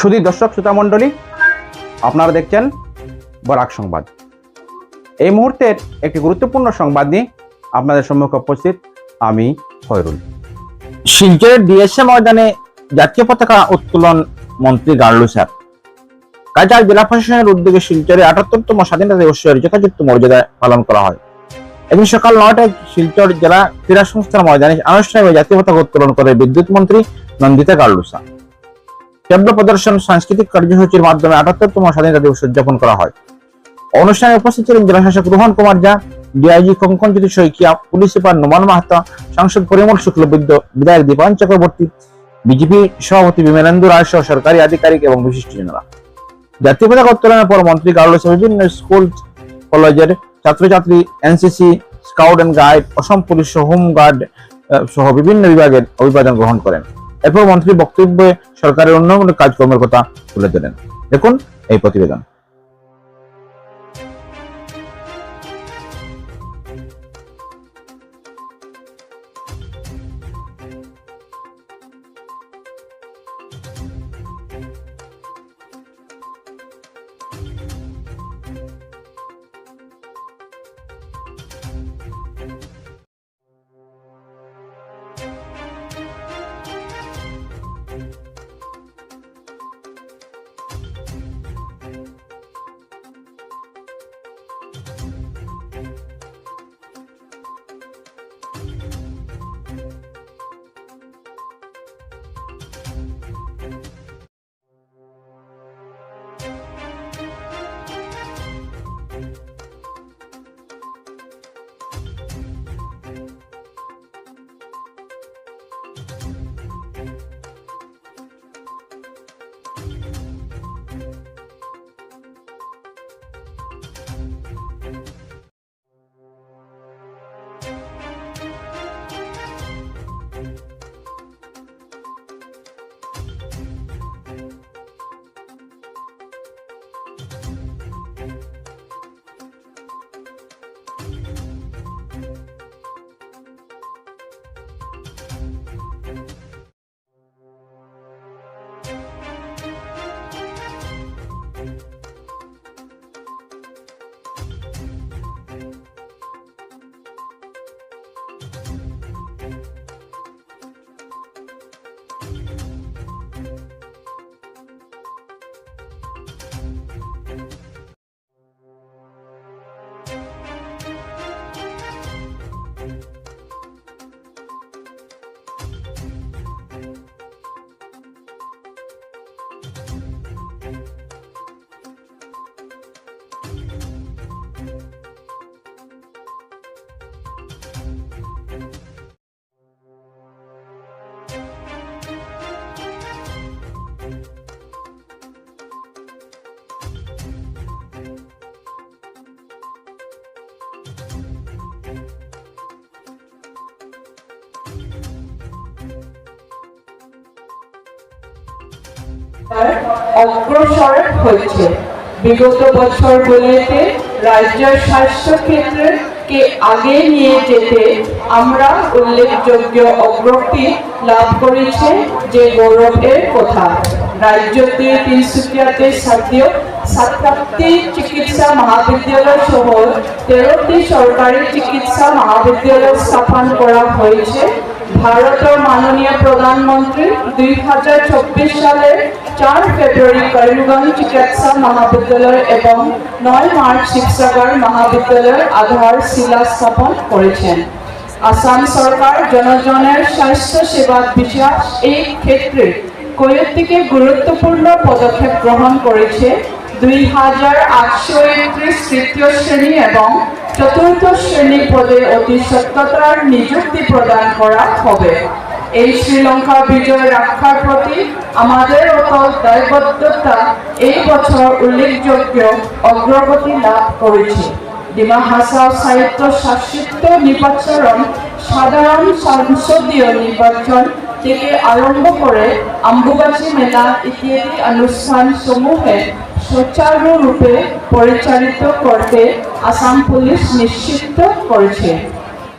শুধু দর্শক, শ্রোতা মণ্ডলী, আপনারা দেখছেন বরাক সংবাদ। এই মুহূর্তের একটি গুরুত্বপূর্ণ সংবাদ নিয়ে আপনাদের সম্মুখে উপস্থিত আমি খয়রুল। শিলচরের ডিএসএ ময়দানে জাতীয় পতাকা উত্তোলন মন্ত্রী গার্লু স্যার। কাজার জেলা প্রশাসনের উদ্যোগে শিলচরে আটাত্তরতম স্বাধীনতা দিবসের যথাযথ মর্যাদা পালন করা হয়। এদিন সকাল নয়টায় শিলচর জেলা ক্রীড়া সংস্থার ময়দানে আনুষ্ঠানিকভাবে জাতীয় পতাকা উত্তোলন করে বিদ্যুৎ মন্ত্রী নন্দিতা গার্লুসা ট্যাবলো প্রদর্শন সাংস্কৃতিক কার্যসূচির মাধ্যমে আটাত্তরতম স্বাধীনতা দিবস উদযাপন করা হয়। অনুষ্ঠানে উপস্থিত ছিলেন জেলাশাসক Rohan Kumar Jha, DIG Kankan Jyoti Saikia, police super Noman Mahata, সাংসদ পরিমল শুক্লবৈদ্য বিধায়ক দীপায়ন চক্রবর্তী, বিজেপি সভাপতি বিমলেন্দু রায় সহ সরকারি আধিকারিক এবং বিশিষ্টজনেরা জাতীয় পতাকা উত্তোলনের পর মন্ত্রী গার্লসে বিভিন্ন স্কুল, কলেজের ছাত্রছাত্রী, NCC, scout and guide, Asom police সহ হোম গার্ড সহ বিভিন্ন বিভাগের অভিবাদন গ্রহণ করেন। এরপর মন্ত্রী বক্তব্যে সরকারের অন্যান্য কাজকর্মের কথা তুলে ধরেন। দেখুন এই প্রতিবেদন। অগ্রসর হয়েছে। বিগত বছরগুলিতে রাজ্যের স্বাস্থ্য ক্ষেত্রকে আগে নিয়ে যেতে আমরা উল্লেখযোগ্য অগ্রগতি লাভ করেছে যে গৌরবের কথা। রাজ্যতে তিনসুকিয়াতে সাতাত্তি চিকিৎসা মহাবিদ্যালয় সহ তেরোটি সরকারি চিকিৎসা মহাবিদ্যালয় স্থাপন করা হয়েছে। ভারতের মাননীয় প্রধানমন্ত্রী দুই হাজার চব্বিশ সালের চার ফেব্রুয়ারি করিমগঞ্জ চিকিৎসা মহাবিদ্যালয় এবং নয় মার্চ শিবসাগর মহাবিদ্যালয়ের আধার শিলা স্থাপন করেছেন। আসাম সরকার জনজনের স্বাস্থ্য সেবা বিশ্বাস এই ক্ষেত্রে কয়েকটিকে গুরুত্বপূর্ণ পদক্ষেপ গ্রহণ করেছে। দুই হাজার আটশো একত্রিশ তৃতীয় শ্রেণি এবং চতুর্থ শ্রেণি পদে অতি সত্যতার নিযুক্তি প্রদান করা হবে। এই শ্রীলঙ্কা বিজয় রক্ষার প্রতি আমাদের অটল দায়বদ্ধতা এই বছর উল্লেখযোগ্য অগ্রগতি লাভ করেছে ডিমা হাসা সাহিত্য শাসিত নির্বাচন সাধারণ সংসদীয় নির্বাচন থেকে আরম্ভ করে আম্বুবাচী মেলা ইত্যাদি অনুষ্ঠান সমূহে সুচারুরূপে পরিচালিত করতে আসাম পুলিশ নিশ্চিত করেছে